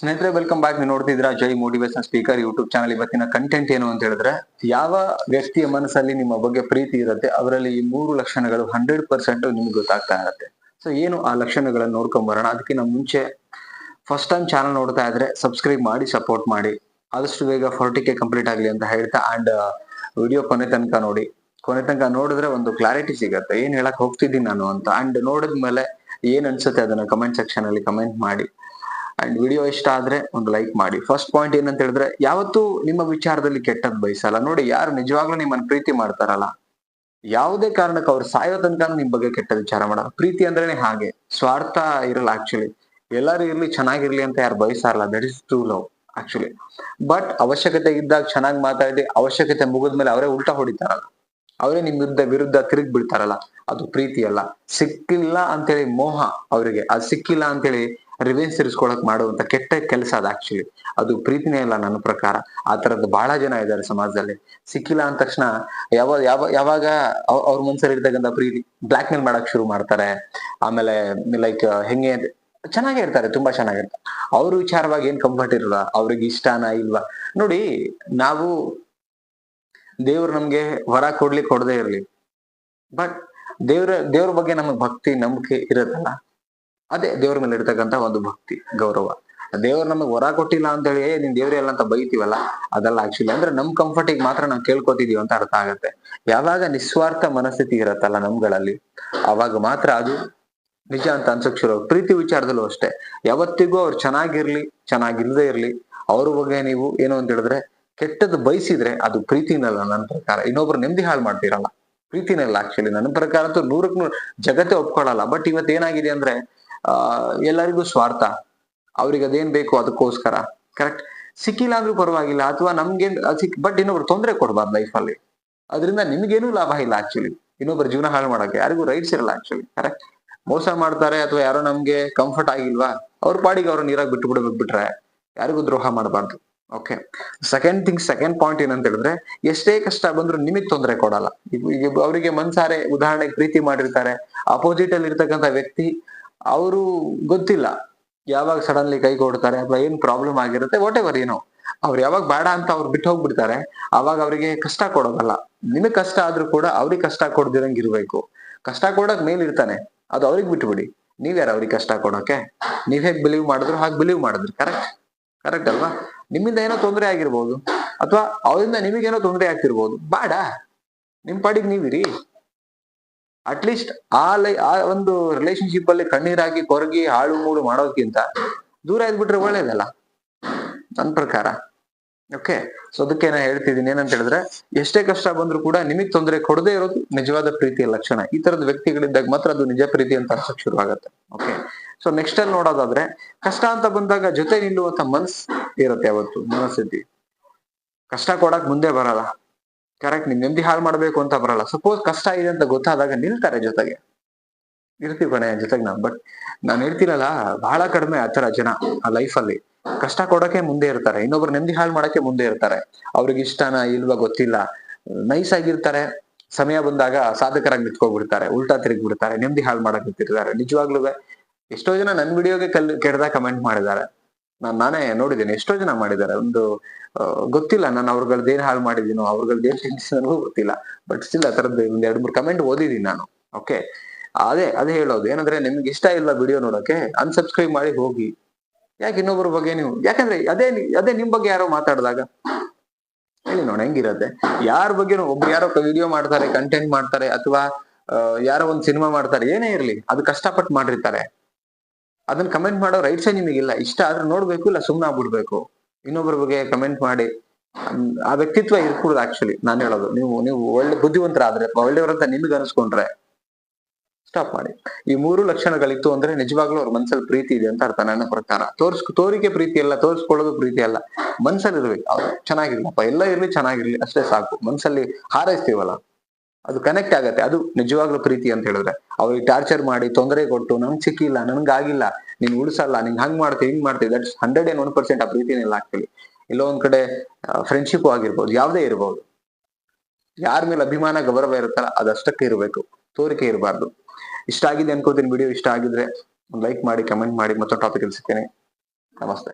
ಸ್ನೇಹಿತರೆ welcome back ನೀವು ನೋಡ್ತಿದ್ರ Jai motivation speaker YouTube channel ಇವತ್ತಿನ ಕಂಟೆಂಟ್ ಏನು ಅಂತ ಹೇಳಿದ್ರೆ, ಯಾವ ವ್ಯಕ್ತಿಯ ಮನಸ್ಸಲ್ಲಿ ನಿಮ್ಮ ಬಗ್ಗೆ ಪ್ರೀತಿ ಇರುತ್ತೆ, ಅವರಲ್ಲಿ ಈ ಮೂರು ಲಕ್ಷಣಗಳು ಹಂಡ್ರೆಡ್ ಪರ್ಸೆಂಟ್ ನಿಮ್ಗೆ ಗೊತ್ತಾಗ್ತಾ ಇರುತ್ತೆ. ಸೊ ಏನು ಆ ಲಕ್ಷಣಗಳನ್ನ ನೋಡ್ಕೊಂಡ್ ಬರೋಣ. ಅದಕ್ಕಿಂತ ಮುಂಚೆ ಫಸ್ಟ್ ಟೈಮ್ ಚಾನಲ್ ನೋಡ್ತಾ ಇದ್ರೆ ಸಬ್ಸ್ಕ್ರೈಬ್ ಮಾಡಿ ಸಪೋರ್ಟ್ ಮಾಡಿ. ಆದಷ್ಟು ಬೇಗ ಫೋರ್ಟಿ ಕೆ ಕಂಪ್ಲೀಟ್ ಆಗಲಿ ಅಂತ ಹೇಳ್ತಾ ಅಂಡ್ ವಿಡಿಯೋ ಕೊನೆ ತನಕ ನೋಡಿ. ಕೊನೆ ತನಕ ನೋಡಿದ್ರೆ ಒಂದು ಕ್ಲಾರಿಟಿ ಸಿಗತ್ತೆ. ಏನ್ ಹೇಳಕ್ ಹೋಗ್ತಿದ್ದೀನಿ ನಾನು ಅಂತ. ಅಂಡ್ ನೋಡಿದ್ಮೇಲೆ ಏನ್ ಅನ್ಸುತ್ತೆ ಅದನ್ನ ಕಮೆಂಟ್ ಸೆಕ್ಷನ್ ಅಲ್ಲಿ ಕಮೆಂಟ್ ಮಾಡಿ. ಅಂಡ್ ವಿಡಿಯೋ ಇಷ್ಟ ಆದ್ರೆ ಒಂದು ಲೈಕ್ ಮಾಡಿ. ಫಸ್ಟ್ ಪಾಯಿಂಟ್ ಏನಂತ ಹೇಳಿದ್ರೆ, ಯಾವತ್ತೂ ನಿಮ್ಮ ವಿಚಾರದಲ್ಲಿ ಕೆಟ್ಟದ್ ಬಯಸಲ್ಲ. ನೋಡಿ, ಯಾರು ನಿಜವಾಗ್ಲೂ ನಿಮ್ಮನ್ನ ಪ್ರೀತಿ ಮಾಡ್ತಾರಲ್ಲ, ಯಾವುದೇ ಕಾರಣಕ್ಕೆ ಅವ್ರು ಸಾಯೋ ತನಕ ನಿಮ್ ಬಗ್ಗೆ ಕೆಟ್ಟ ವಿಚಾರ ಮಾಡಲ್ಲ. ಪ್ರೀತಿ ಅಂದ್ರೇನೆ ಹಾಗೆ. ಸ್ವಾರ್ಥ ಇರಲ್ಲ ಆಕ್ಚುಲಿ ಎಲ್ಲರೂ ಇರ್ಲಿ, ಚೆನ್ನಾಗಿರ್ಲಿ ಅಂತ ಯಾರು ಬಯಸಾರಲ್ಲ. That is true love actually but ಅವಶ್ಯಕತೆ ಇದ್ದಾಗ ಚೆನ್ನಾಗಿ ಮಾತಾಡಿ, ಅವಶ್ಯಕತೆ ಮುಗಿದ್ಮೇಲೆ ಅವರೇ ಉಲ್ಟಾ ಹೊಡಿತಾರಲ್ಲ. ಅವರೇ ನಿಮ್ ವಿರುದ್ಧ ವಿರುದ್ಧ ತಿರುಗ್ ಬಿಡ್ತಾರಲ್ಲ. ಅದು ಪ್ರೀತಿ ಅಲ್ಲ. ಸಿಕ್ಕಿಲ್ಲ ಅಂತೇಳಿ ಮೋಹ ಅವರಿಗೆ. ಅದು ಸಿಕ್ಕಿಲ್ಲ ಅಂತೇಳಿ ರಿವೆನ್ಸ್ ತಿರ್ಸ್ಕೊಳಕ್ ಮಾಡುವಂತ ಕೆಟ್ಟ ಕೆಲಸ ಅದು ಆಕ್ಚುಲಿ ಅದು ಪ್ರೀತಿನೇ ಇಲ್ಲ ನನ್ನ ಪ್ರಕಾರ. ಆ ತರದ್ದು ಬಹಳ ಜನ ಇದ್ದಾರೆ ಸಮಾಜದಲ್ಲಿ. ಸಿಕ್ಕಿಲ್ಲ ಅಂದ ತಕ್ಷಣ ಯಾವ ಯಾವ, ಯಾವಾಗ ಅವ್- ಅವ್ರ ಮನ್ಸಲ್ಲಿ ಇರ್ತಕ್ಕಂಥ ಪ್ರೀತಿ ಬ್ಲಾಕ್ ಮೇಲ್ ಮಾಡಕ್ ಶುರು ಮಾಡ್ತಾರೆ. ಆಮೇಲೆ ಲೈಕ್ ಹೆಂಗೆ ಚೆನ್ನಾಗೇ ಇರ್ತಾರೆ, ತುಂಬಾ ಚೆನ್ನಾಗಿರ್ತಾರೆ ಅವ್ರ ವಿಚಾರವಾಗಿ ಏನ್ ಕಂಫರ್ಟ್ ಇರಲ್ಲ ಅವ್ರಿಗೆ ಇಷ್ಟಾನ ಇಲ್ವಾ? ನೋಡಿ, ನಾವು ದೇವ್ರು ನಮ್ಗೆ ವರ ಕೊಡ್ಲಿ ಕೊಡದೇ ಇರ್ಲಿ. ಬಟ್ ದೇವ್ರ ದೇವ್ರ ಬಗ್ಗೆ ನಮಗ್ ಭಕ್ತಿ, ನಂಬಿಕೆ ಇರುತ್ತಲ್ಲ ಅದೇ ದೇವ್ರ ಮೇಲೆ ಇರ್ತಕ್ಕಂತ ಒಂದು ಭಕ್ತಿ, ಗೌರವ. ದೇವ್ರು ನಮಗೆ ವರ ಕೊಟ್ಟಿಲ್ಲ ಅಂತ ಹೇಳಿ ನಿನ್ ದೇವ್ರೇ ಅಲ್ಲ ಅಂತ ಬೈತೀವಲ್ಲ? ಅದೆಲ್ಲ ಆಕ್ಚುಲಿ ಅಂದ್ರೆ ನಮ್ ಕಂಫರ್ಟಿಗೆ ಮಾತ್ರ ನಾವು ಕೇಳ್ಕೊತಿದೀವಿ ಅಂತ ಅರ್ಥ ಆಗತ್ತೆ. ಯಾವಾಗ ನಿಸ್ವಾರ್ಥ ಮನಸ್ಥಿತಿ ಇರತ್ತಲ್ಲ ನಮ್ಗಳಲ್ಲಿ, ಅವಾಗ ಮಾತ್ರ ಅದು ನಿಜ ಅಂತ ಅನ್ಸಕ್ ಶುರು ಪ್ರೀತಿ ವಿಚಾರದಲ್ಲೂ ಅಷ್ಟೇ. ಯಾವತ್ತಿಗೂ ಅವ್ರು ಚೆನ್ನಾಗಿರ್ಲಿ, ಚೆನ್ನಾಗಿಲ್ದೇ ಇರ್ಲಿ, ಅವ್ರ ಬಗ್ಗೆ ನೀವು ಏನು ಅಂತ ಹೇಳಿದ್ರೆ, ಕೆಟ್ಟದ್ದು ಬಯಸಿದ್ರೆ ಅದು ಪ್ರೀತಿನಲ್ಲ ನನ್ನ ಪ್ರಕಾರ. ಇನ್ನೊಬ್ರು ನೆಮ್ಮದಿ ಹಾಳು ಮಾಡ್ತಿರಲ್ಲ. ಪ್ರೀತಿನಲ್ಲ ಆಕ್ಚುಲಿ ನನ್ನ ಪ್ರಕಾರ ಅಂತೂ ನೂರಕ್ ನೂರು ಜಗತ್ತೇ ಒಪ್ಕೊಳ್ಳಲ್ಲ. ಬಟ್ ಇವತ್ತು ಏನಾಗಿದೆ ಅಂದ್ರೆ ಆ, ಎಲ್ಲರಿಗೂ ಸ್ವಾರ್ಥ. ಅವ್ರಿಗೆ ಅದೇನ್ ಬೇಕು ಅದಕ್ಕೋಸ್ಕರ. ಕರೆಕ್ಟ್ ಸಿಕ್ಕಿಲ್ಲ ಅಂದ್ರೂ ಪರವಾಗಿಲ್ಲ, ಅಥವಾ ನಮ್ಗೆ ಸಿಕ್ ಬಟ್ ಇನ್ನೊಬ್ರು ತೊಂದರೆ ಕೊಡ್ಬಾರ್ದು ಲೈಫಲ್ಲಿ ಅದರಿಂದ ನಿಮ್ಗೇನು ಲಾಭ ಇಲ್ಲ ಆಕ್ಚುಲಿ ಇನ್ನೊಬ್ಬರ ಜೀವನ ಹಾಳು ಮಾಡಕ್ಕೆ ಯಾರಿಗೂ ರೈಟ್ಸ್ ಇರಲ್ಲ ಆಕ್ಚುಲಿ ಕರೆಕ್ಟ್ ಮೋಸ ಮಾಡ್ತಾರೆ ಅಥವಾ ಯಾರೋ ನಮ್ಗೆ ಕಂಫರ್ಟ್ ಆಗಿಲ್ವಾ, ಅವ್ರ ಪಾಡಿಗೆ ಅವ್ರ ನೀರಾಗಿ ಬಿಟ್ಟು ಬಿಡಬೇಕು ಬಿಟ್ರೆ ಯಾರಿಗೂ ದ್ರೋಹ ಮಾಡಬಾರ್ದು. Okay second thing second point ಏನಂತ ಹೇಳಿದ್ರೆ, ಎಷ್ಟೇ ಕಷ್ಟ ಬಂದ್ರು ನಿಮಗ್ ತೊಂದರೆ ಕೊಡಲ್ಲ. ಅವರಿಗೆ ಮನ್ಸಾರೆ ಉದಾಹರಣೆಗೆ ಪ್ರೀತಿ ಮಾಡಿರ್ತಾರೆ. ಅಪೋಸಿಟ್ ಅಲ್ಲಿ ಇರ್ತಕ್ಕಂಥ ವ್ಯಕ್ತಿ ಅವರು ಗೊತ್ತಿಲ್ಲ. ಯಾವಾಗ ಸಡನ್ಲಿ ಕೈ ಕೊಡ್ತಾರೆ ಅಥವಾ ಏನ್ ಪ್ರಾಬ್ಲಮ್ ಆಗಿರುತ್ತೆ ವಾಟ್ ಎವರ್ ಏನೋ ಅವ್ರು ಯಾವಾಗ ಬೇಡ ಅಂತ ಅವ್ರು ಬಿಟ್ಟು ಹೋಗ್ಬಿಡ್ತಾರೆ, ಅವಾಗ ಅವರಿಗೆ ಕಷ್ಟ ಕೊಡೋದಲ್ಲ. ನಿಮಗ್ ಕಷ್ಟ ಆದ್ರೂ ಕೂಡ ಅವ್ರಿಗೆ ಕಷ್ಟ ಕೊಡ್ದಿರಂಗ್ ಇರ್ಬೇಕು. ಕಷ್ಟ ಕೊಡಕ್ ಮೇಲ್ ಇರ್ತಾನೆ. ಅದು ಅವ್ರಿಗೆ ಬಿಟ್ಬಿಡಿ. ನೀವ್ಯಾರ ಅವ್ರಿಗೆ ಕಷ್ಟ ಕೊಡೋಕೆ? ನೀವ್ ಹೇಗ್ ಬಿಲೀವ್ ಮಾಡಿದ್ರು ಹಾಗೆ ಬಿಲೀವ್ ಮಾಡಿದ್ರು ಕರೆಕ್ಟ್ ಕರೆಕ್ಟ್ ಅಲ್ವಾ? ನಿಮ್ಮಿಂದ ಏನೋ ತೊಂದರೆ ಆಗಿರ್ಬೋದು. ಅಥವಾ ಅವರಿಂದ ನಿಮಗೇನೋ ತೊಂದರೆ ಆಗ್ತಿರ್ಬೋದು. ಬೇಡ. ನಿಮ್ ಪಾಡಿಗೆ ನೀವಿರಿ. ಅಟ್ಲೀಸ್ಟ್ ಆ ಲೈ ಆ ಒಂದು ರಿಲೇಶನ್ಶಿಪ್ ಅಲ್ಲಿ ಕಣ್ಣೀರಾಗಿ ಕೊರಗಿ ಹಾಳು ಮೂಳು ಮಾಡೋದಕ್ಕಿಂತ ದೂರ ಇದ್ಬಿಟ್ರೆ ಒಳ್ಳೇದಲ್ಲ? ನನ್ನ ಪ್ರಕಾರ. ಓಕೆ ಸೊ ಅದಕ್ಕೆ ನಾನು ಹೇಳ್ತಿದ್ದೀನಿ, ಏನಂತ ಹೇಳಿದ್ರೆ ಎಷ್ಟೇ ಕಷ್ಟ ಬಂದ್ರು ಕೂಡ ನಿಮಗ್ ತೊಂದರೆ ಕೊಡದೇ ಇರೋದು ನಿಜವಾದ ಪ್ರೀತಿಯ ಲಕ್ಷಣ. ಈ ತರದ ವ್ಯಕ್ತಿಗಳಿದ್ದಾಗ ಮಾತ್ರ ಅದು ನಿಜ ಪ್ರೀತಿ ಅಂತ ಶುರು ಆಗುತ್ತೆ ಓಕೆ ಸೊ ನೆಕ್ಸ್ಟ್ ಅಲ್ಲಿ ನೋಡೋದಾದ್ರೆ ಕಷ್ಟ ಅಂತ ಬಂದಾಗ ಜೊತೆ ನಿಲ್ಲುವಂತ ಮನ್ಸ್ ಇರುತ್ತೆ ಯಾವತ್ತು? ಮನಸ್ಥಿತಿ. ಕಷ್ಟ ಕೊಡಕ್ ಮುಂದೆ ಬರಲ್ಲ. ಕರೆಕ್ಟ್ ನಿಮ್ ನೆಮ್ಮದಿ ಹಾಳು ಮಾಡ್ಬೇಕು ಅಂತ ಬರಲ್ಲ. ಸಪೋಸ್ ಕಷ್ಟ ಇದೆ ಅಂತ ಗೊತ್ತಾದಾಗ ನಿಲ್ತಾರೆ ಜೊತೆಗೆ. ಇರ್ತೀವಿ ಕಣೆ ಜೊತೆಗೆ ನಾನು. ಬಟ್ ನಾನು ಹೇಳ್ತೀನಲ್ಲ ಬಹಳ ಕಡಿಮೆ ತರ ಜನ ಆ ಲೈಫ್ ಅಲ್ಲಿ. ಕಷ್ಟ ಕೊಡೋಕೆ ಮುಂದೆ ಇರ್ತಾರೆ. ಇನ್ನೊಬ್ರು ನೆಮ್ಮದಿ ಹಾಳು ಮಾಡೋಕೆ ಮುಂದೆ ಇರ್ತಾರೆ. ಅವ್ರಿಗೆ ಇಷ್ಟನ ಇಲ್ವಾ ಗೊತ್ತಿಲ್ಲ. ನೈಸ್ ಆಗಿರ್ತಾರೆ. ಸಮಯ ಬಂದಾಗ ಸಾಧಕರಾಗಿ ನಿಂತ್ಕೊಬಿಡ್ತಾರೆ ಉಲ್ಟಾ ತಿರುಗಿ ಬಿಡ್ತಾರೆ ನೆಮ್ಮದಿ ಹಾಳು ಮಾಡಕ್ ನಿಂತಿರ್ತಾರೆ. ನಿಜವಾಗ್ಲೂ ಎಷ್ಟೋ ಜನ ನನ್ ವಿಡಿಯೋಗೆ ಕಲ್ ಕೆಡ್ದ ಕಮೆಂಟ್ ಮಾಡಿದ್ದಾರೆ. ನಾನ್ ನಾನೇ ನೋಡಿದ್ದೇನೆ, ಎಷ್ಟೋ ಜನ ಮಾಡಿದ್ದಾರೆ. ಒಂದು ಗೊತ್ತಿಲ್ಲ ನಾನು ಅವ್ರಗಳ್ ಏನ್ ಹಾಳು ಮಾಡಿದೀನೋ, ಅವ್ರಗಳ್ದು ಏನ್ ಗೊತ್ತಿಲ್ಲ. ಬಟ್ ಸ್ಟಿಲ್ ಆ ಒಂದ್ ಎರಡ್ ಮೂರು ಕಮೆಂಟ್ ಓದಿದೀನಿ ನಾನು. ಓಕೆ ಅದೇ ಅದೇ ಹೇಳೋದು. ಏನಂದ್ರೆ ನಿಮ್ಗೆ ಇಷ್ಟ ಇಲ್ಲ ವಿಡಿಯೋ ನೋಡೋಕೆ ಅನ್ಸಬ್ಸ್ಕ್ರೈಬ್ ಮಾಡಿ ಹೋಗಿ. ಯಾಕೆ ಇನ್ನೊಬ್ಬರ ಬಗ್ಗೆ ನೀವು, ಯಾಕಂದ್ರೆ ಅದೇ ಅದೇ ನಿಮ್ ಬಗ್ಗೆ ಯಾರೋ ಮಾತಾಡಿದಾಗ, ಹೇಳಿ ನೋಡ, ಹೆಂಗಿರತ್ತೆ? ಯಾರ ಬಗ್ಗೆ ಒಬ್ರು ಯಾರೋ ವಿಡಿಯೋ ಮಾಡ್ತಾರೆ ಕಂಟೆಂಟ್ ಮಾಡ್ತಾರೆ, ಅಥವಾ ಯಾರೋ ಒಂದ್ ಸಿನಿಮಾ ಮಾಡ್ತಾರೆ, ಏನೇ ಇರ್ಲಿ, ಅದು ಕಷ್ಟಪಟ್ಟು ಮಾಡಿರ್ತಾರೆ. ಅದನ್ನ ಕಮೆಂಟ್ ಮಾಡೋ ರೈಟ್ಸೇ ನಿಮಗಿಲ್ಲ. ಇಷ್ಟ ಆದ್ರೆ ನೋಡ್ಬೇಕು, ಇಲ್ಲ ಸುಮ್ಮನೆ ಆಗ್ಬಿಡ್ಬೇಕು. ಇನ್ನೊಬ್ಬರ ಬಗ್ಗೆ ಕಮೆಂಟ್ ಮಾಡಿ. ಆ ವ್ಯಕ್ತಿತ್ವ ಇರ್ಕೂಡ್ದು ಆಕ್ಚುಲಿ ನಾನು ಹೇಳೋದು. ನೀವು ನೀವು ಒಳ್ಳೆ ಬುದ್ಧಿವಂತರಾದ್ರೆ, ಅಥವಾ ಒಳ್ಳೆಯವರಂತ ನಿಮ್ಗೆ ಅನ್ಸ್ಕೊಂಡ್ರೆ ಸ್ಟಾಪ್ ಮಾಡಿ. ಈ ಮೂರು ಲಕ್ಷಣಗಳಿತ್ತು ಅಂದ್ರೆ ನಿಜವಾಗ್ಲೂ ಅವ್ರ ಮನ್ಸಲ್ಲಿ ಪ್ರೀತಿ ಇದೆ ಅಂತ ಅರ್ಥ ನನ್ನ ಪ್ರಕಾರ. ತೋರ್ಸ್, ತೋರಿಕೆ ಪ್ರೀತಿ ಅಲ್ಲ, ತೋರಿಸ್ಕೊಳ್ಳೋದು ಪ್ರೀತಿ ಅಲ್ಲ. ಮನ್ಸಲ್ಲಿ ಇರ್ಬೇಕು. ಚೆನ್ನಾಗಿರ್ಲಪ್ಪ. ಎಲ್ಲ ಇರ್ಲಿ, ಚೆನ್ನಾಗಿರ್ಲಿ, ಅಷ್ಟೇ ಸಾಕು. ಮನ್ಸಲ್ಲಿ ಹಾರೈಸ್ತೀವಲ್ಲ? ಅದು ಕನೆಕ್ಟ್ ಆಗತ್ತೆ. ಅದು ನಿಜವಾಗ್ಲೂ ಪ್ರೀತಿ ಅಂತ ಹೇಳಿದ್ರೆ. ಅವ್ರಿಗೆ ಟಾರ್ಚರ್ ಮಾಡಿ ತೊಂದರೆ ಕೊಟ್ಟು, ನಂಗೆ ಸಿಕ್ಕಿಲ್ಲ ನನ್ಗಾಗಿಲ್ಲ ನೀನ್ ಉಳಿಸಲ್ಲ, ನಿನ್ ಹಂಗ್ ಮಾಡ್ತೀವಿ ಹಿಂಗ್ ಮಾಡ್ತೀವಿ that's hundred and one percent ಆ ಪ್ರೀತಿನಿಲ್ಲ ಆಗ್ತೀವಿ ಎಲ್ಲೋ ಒಂದ್ ಕಡೆ ಫ್ರೆಂಡ್ಶಿಪ್ ಆಗಿರ್ಬೋದು, ಯಾವ್ದೇ ಇರ್ಬೋದು. ಯಾರ ಮೇಲೆ ಅಭಿಮಾನ, ಗೌರವ ಇರುತ್ತಲ್ಲ, ಅದಷ್ಟಕ್ಕೆ ಇರಬೇಕು, ತೋರಿಕೆ ಇರಬಾರ್ದು. ಇಷ್ಟ ಆಗಿದೆ ಅನ್ಕೋತೀನಿ, ವಿಡಿಯೋ ಇಷ್ಟ ಆಗಿದ್ರೆ ಲೈಕ್ ಮಾಡಿ ಕಮೆಂಟ್ ಮಾಡಿ, ಮತ್ತೊಂದು ಟಾಪಿಕ್ ಸಿಗ್ತೇನೆ. ನಮಸ್ತೆ.